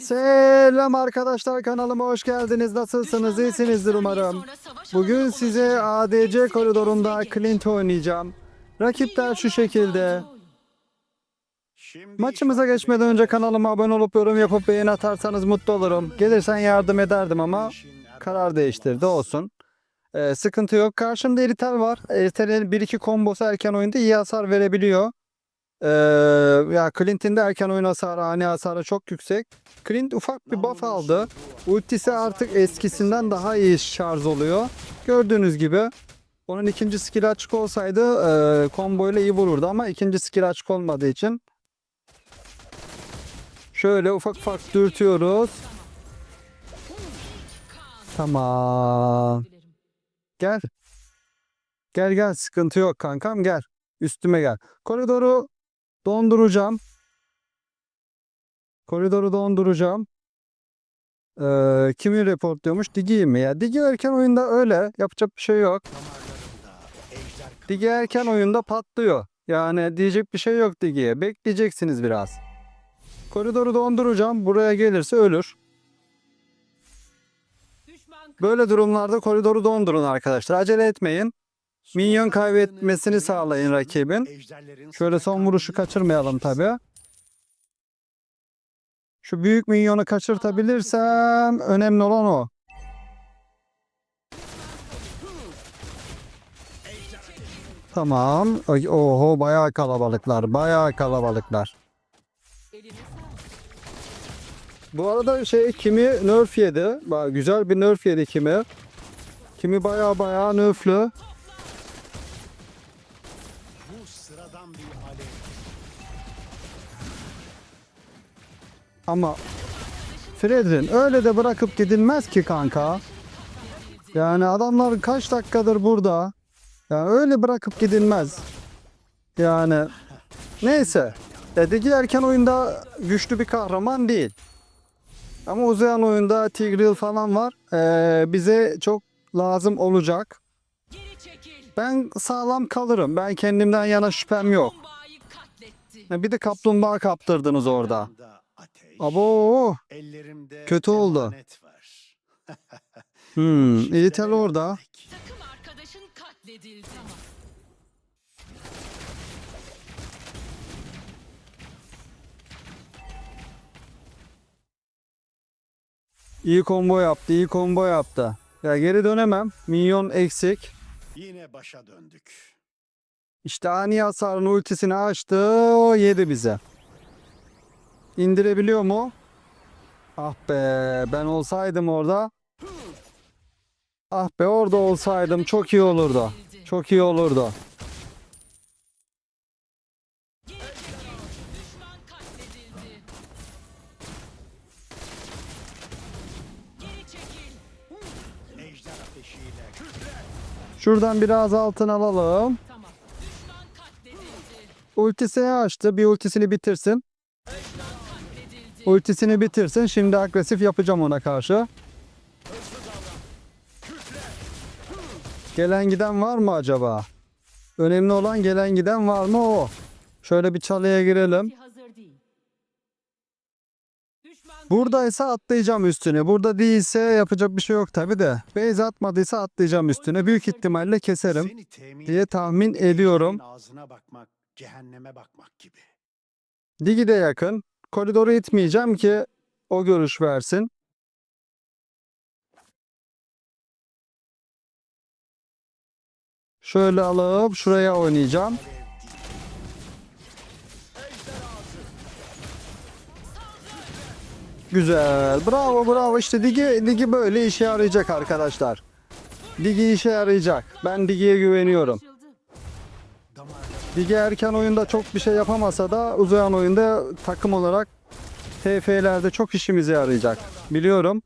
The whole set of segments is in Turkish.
Selam arkadaşlar kanalıma hoş geldiniz. Nasılsınız? İyisinizdir umarım. Bugün size ADC koridorunda Clint oynayacağım. Rakipler şu şekilde. Maçımıza geçmeden önce kanalıma abone olup yorum yapıp beğeni atarsanız mutlu olurum. Gelirsen yardım ederdim ama karar değiştirdi olsun. Ee, sıkıntı yok. Karşımda Eritel var. Eritel'in 1-2 kombosu erken oyunda iyi hasar verebiliyor. Ee, ya Clint'in de erken oyun hasarı, ani hasarı çok yüksek. Clint ufak bir buff aldı. Ultisi artık eskisinden daha iyi şarj oluyor. Gördüğünüz gibi onun ikinci skill açık olsaydı e, combo ile iyi vururdu ama ikinci skill açık olmadığı için şöyle ufak ufak dürtüyoruz. Tamam. Gel. Gel gel sıkıntı yok kankam gel. Üstüme gel. Koridoru donduracağım. Koridoru donduracağım. Ee, kimi reportluyormuş? Digi'yi mi? Ya Digi erken oyunda öyle. Yapacak bir şey yok. Digi erken oyunda patlıyor. Yani diyecek bir şey yok Digi'ye. Bekleyeceksiniz biraz. Koridoru donduracağım. Buraya gelirse ölür. Böyle durumlarda koridoru dondurun arkadaşlar. Acele etmeyin. Minyon kaybetmesini sağlayın rakibin. Şöyle son vuruşu kaçırmayalım tabi. Şu büyük minyonu kaçırtabilirsem önemli olan o. Tamam. Oho bayağı kalabalıklar. Bayağı kalabalıklar. Bu arada şey kimi nerf yedi. Güzel bir nerf yedi kimi. Kimi bayağı bayağı nerflü. Ama Fredrin öyle de bırakıp gidilmez ki kanka. Yani adamlar kaç dakikadır burada. Yani öyle bırakıp gidilmez. Yani neyse. Dedi erken oyunda güçlü bir kahraman değil. Ama uzayan oyunda Tigreal falan var. Ee, bize çok lazım olacak. Ben sağlam kalırım. Ben kendimden yana şüphem yok. Bir de kaplumbağa kaptırdınız orada. Abo. ellerimde Kötü oldu. var. Hmm, İşlere İritel orada. Takım arkadaşın katledildi. İyi combo yaptı, iyi combo yaptı. Ya geri dönemem. Minyon eksik. Yine başa döndük. İşte ani hasarın ultisini açtı. O yedi bize. İndirebiliyor mu? Ah be ben olsaydım orada. Ah be orada olsaydım çok iyi olurdu. Çok iyi olurdu. Şuradan biraz altın alalım. Ultisini açtı. Bir ultisini bitirsin. Ultisini bitirsin. Şimdi agresif yapacağım ona karşı. Gelen giden var mı acaba? Önemli olan gelen giden var mı o? Şöyle bir çalıya girelim. Buradaysa atlayacağım üstüne. Burada değilse yapacak bir şey yok tabi de. Base atmadıysa atlayacağım üstüne. Büyük ihtimalle keserim diye tahmin ediyorum. Digi de yakın. Koridoru itmeyeceğim ki o görüş versin. Şöyle alıp şuraya oynayacağım. Güzel. Bravo bravo. İşte Digi, Digi böyle işe yarayacak arkadaşlar. Digi işe yarayacak. Ben Digi'ye güveniyorum. Digi erken oyunda çok bir şey yapamasa da uzayan oyunda takım olarak TF'lerde çok işimize yarayacak. Biliyorum.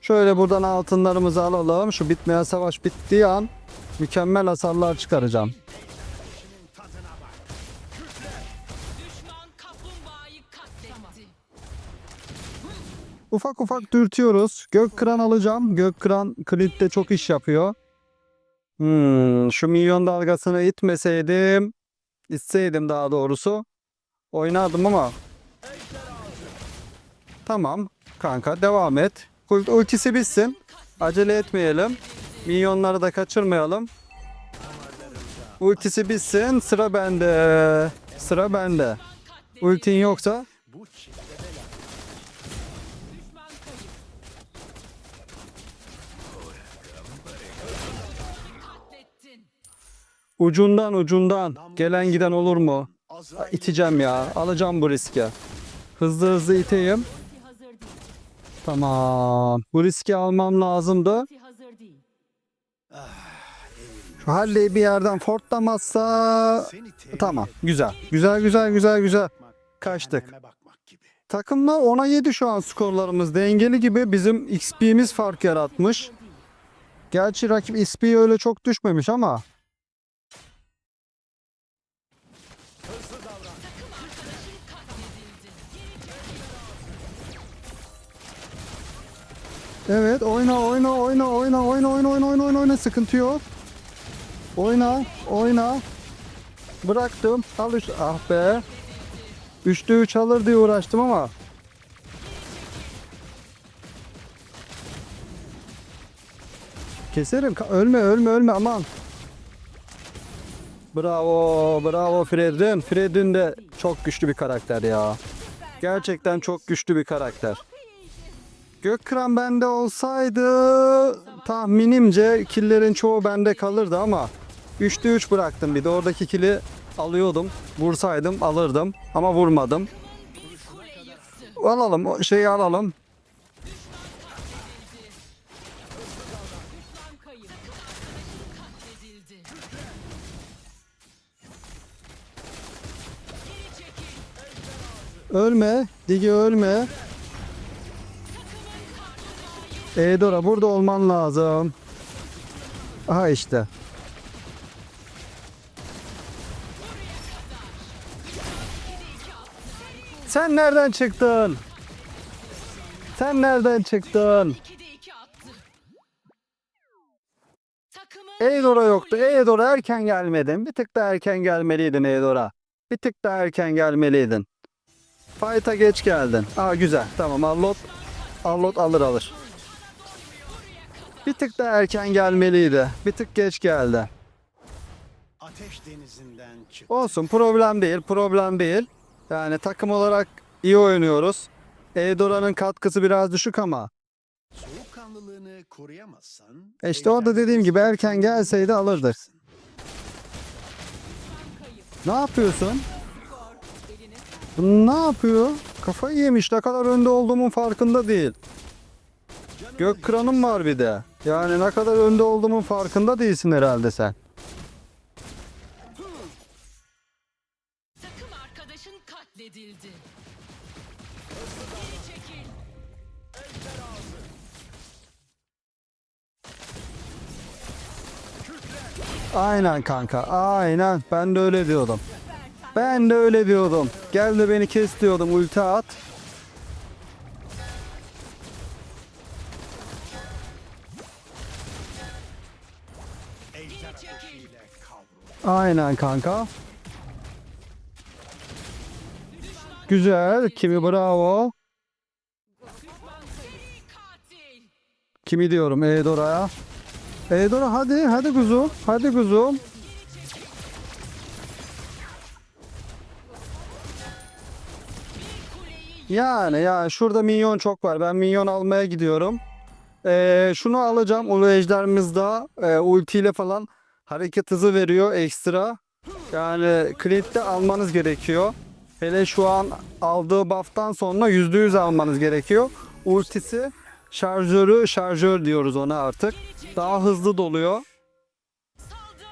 Şöyle buradan altınlarımızı alalım. Şu bitmeyen savaş bittiği an mükemmel hasarlar çıkaracağım. Ufak ufak dürtüyoruz. Gök kıran alacağım. Gök kıran Clint'te çok iş yapıyor. Hmm, şu milyon dalgasını itmeseydim, itseydim daha doğrusu Oynardım ama. Tamam kanka devam et. Ult- Ultisi bitsin. Acele etmeyelim. Minyonları da kaçırmayalım. Ultisi bitsin. Sıra bende. Sıra bende. Ultin yoksa ucundan ucundan gelen giden olur mu? İteceğim ya. Alacağım bu riski. Hızlı hızlı iteyim. Tamam. Bu riski almam lazımdı. Değil. Şu Harley bir yerden fortlamazsa tamam. Güzel. Güzel güzel güzel güzel. Kaçtık. Takımlar 10'a 7 şu an skorlarımız. Dengeli gibi bizim XP'miz fark yaratmış. Gerçi rakip XP öyle çok düşmemiş ama Evet oyna oyna oyna oyna oyna oyna oyna oyna oyna oyna sıkıntı yok. Oyna oyna. Bıraktım. Al üç. Ah be. 3'te 3 alır diye uğraştım ama. Keserim. Ölme ölme ölme aman. Bravo bravo Fred'in. Fred'in de çok güçlü bir karakter ya. Gerçekten çok güçlü bir karakter. Gökkıran bende olsaydı tahminimce killerin çoğu bende kalırdı ama 3'te 3 bıraktım bir de oradaki kili alıyordum. Vursaydım alırdım ama vurmadım. Alalım o şeyi alalım. Ölme. Digi ölme. Eidora burada olman lazım. Aha işte. Sen nereden çıktın? Sen nereden çıktın? 2'de 2 attı. Takımın Eidora yoktu. Eidora erken gelmedin. Bir tık daha erken gelmeliydin Eidora. Bir tık daha erken gelmeliydin. Fight'a geç geldin. Aa güzel. Tamam Allot. Allot alır alır. Bir tık daha erken gelmeliydi. Bir tık geç geldi. Ateş denizinden çık. Olsun problem değil. Problem değil. Yani takım olarak iyi oynuyoruz. Eidora'nın katkısı biraz düşük ama. Soğukkanlılığını koruyamazsan... E işte orada dediğim gibi erken gelseydi alırdık. Ne yapıyorsun? Ne yapıyor? Kafayı yemiş. Ne kadar önde olduğumun farkında değil. Gök kranım var bir de. Yani ne kadar önde olduğumun farkında değilsin herhalde sen. takım arkadaşın katledildi. Geri çekil. Aynen kanka. Aynen. Ben de öyle diyordum. Ben de öyle diyordum. Gel de beni kes diyordum. Ulti at. Aynen kanka. Güzel. Kimi bravo. Kimi diyorum Eidora'ya. Eidora hadi hadi kuzum. Hadi kuzum. Yani ya şurada minyon çok var. Ben minyon almaya gidiyorum. Ee, şunu alacağım. Ulu ejderimiz daha e, ultiyle falan hareket hızı veriyor ekstra. Yani Clint'te almanız gerekiyor. Hele şu an aldığı buff'tan sonra %100 almanız gerekiyor. Ultisi şarjörü şarjör diyoruz ona artık. Daha hızlı doluyor.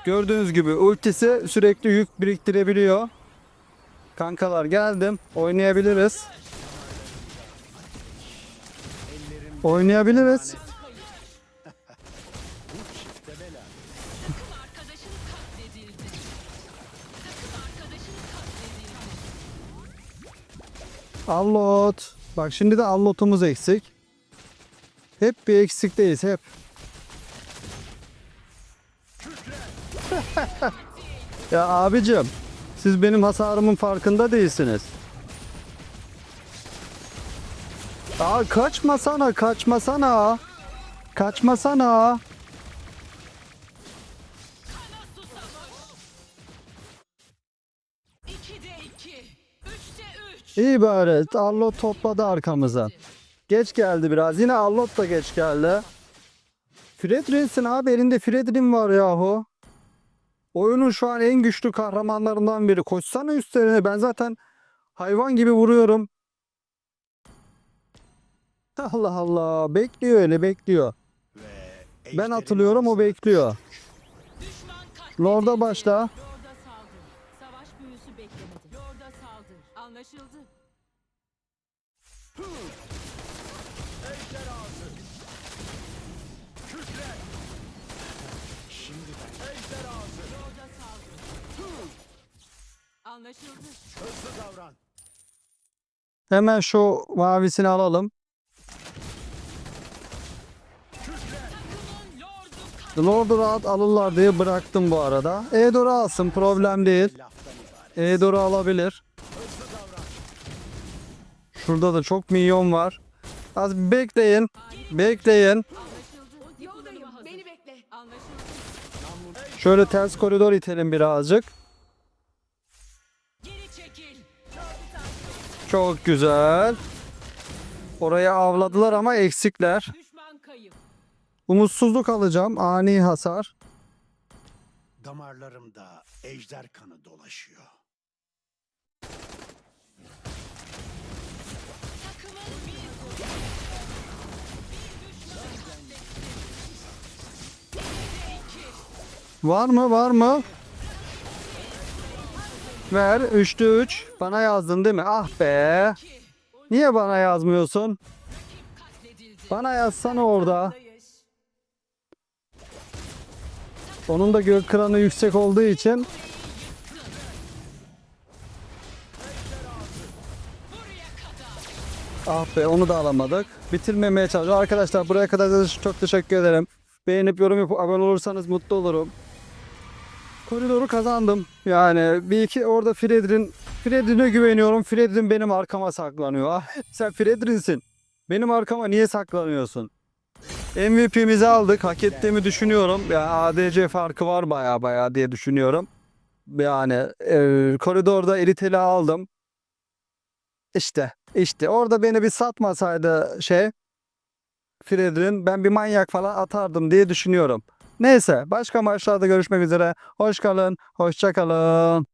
Gördüğünüz gibi ultisi sürekli yük biriktirebiliyor. Kankalar geldim. Oynayabiliriz. Oynayabiliriz. Allot. Bak şimdi de allotumuz eksik. Hep bir eksikteyiz hep. ya abicim Siz benim hasarımın farkında değilsiniz. Aa kaçmasana kaçmasana. Kaçmasana. Susamış. İkide iki. Üçte üç. İyi bari. Arlot topladı arkamıza. Geç geldi biraz. Yine Arlot da geç geldi. Fredrin'sin abi. Elinde Fredrin var yahu. Oyunun şu an en güçlü kahramanlarından biri. Koşsana üstlerine. Ben zaten hayvan gibi vuruyorum. Allah Allah. Bekliyor öyle bekliyor. Ben atılıyorum o bekliyor. Lord'a başla. Anlaşıldı. Hızlı davran. Hemen şu mavisini alalım. Lordu rahat alırlar diye bıraktım bu arada. E'dor'u alsın problem değil. E'dor'u alabilir. Şurada da çok minyon var. Az bekleyin. Bekleyin. Şöyle ters koridor itelim birazcık. Çok güzel. Orayı avladılar ama eksikler. Düşman kayıp. Umutsuzluk alacağım. Ani hasar. Damarlarımda ejder kanı dolaşıyor. Var mı? Var mı? Ver. 3'te 3. Bana yazdın değil mi? Ah be. Niye bana yazmıyorsun? Bana yazsana orada. Onun da gök kıranı yüksek olduğu için ah be onu da alamadık. Bitirmemeye çalışıyorum. Arkadaşlar buraya kadar çok teşekkür ederim. Beğenip yorum yapıp abone olursanız mutlu olurum. Koridoru kazandım. Yani bir iki orada Fredrin Fredrin'e güveniyorum. Fredrin benim arkama saklanıyor. Ah, sen Fredrin'sin. Benim arkama niye saklanıyorsun? MVP'mizi aldık. Hak ettiğimi düşünüyorum. Ya ADC farkı var baya baya diye düşünüyorum. Yani e, koridorda Eritel'i aldım. İşte işte orada beni bir satmasaydı şey Fredrin ben bir manyak falan atardım diye düşünüyorum. Neyse başka maçlarda görüşmek üzere. Hoş kalın, hoşça kalın.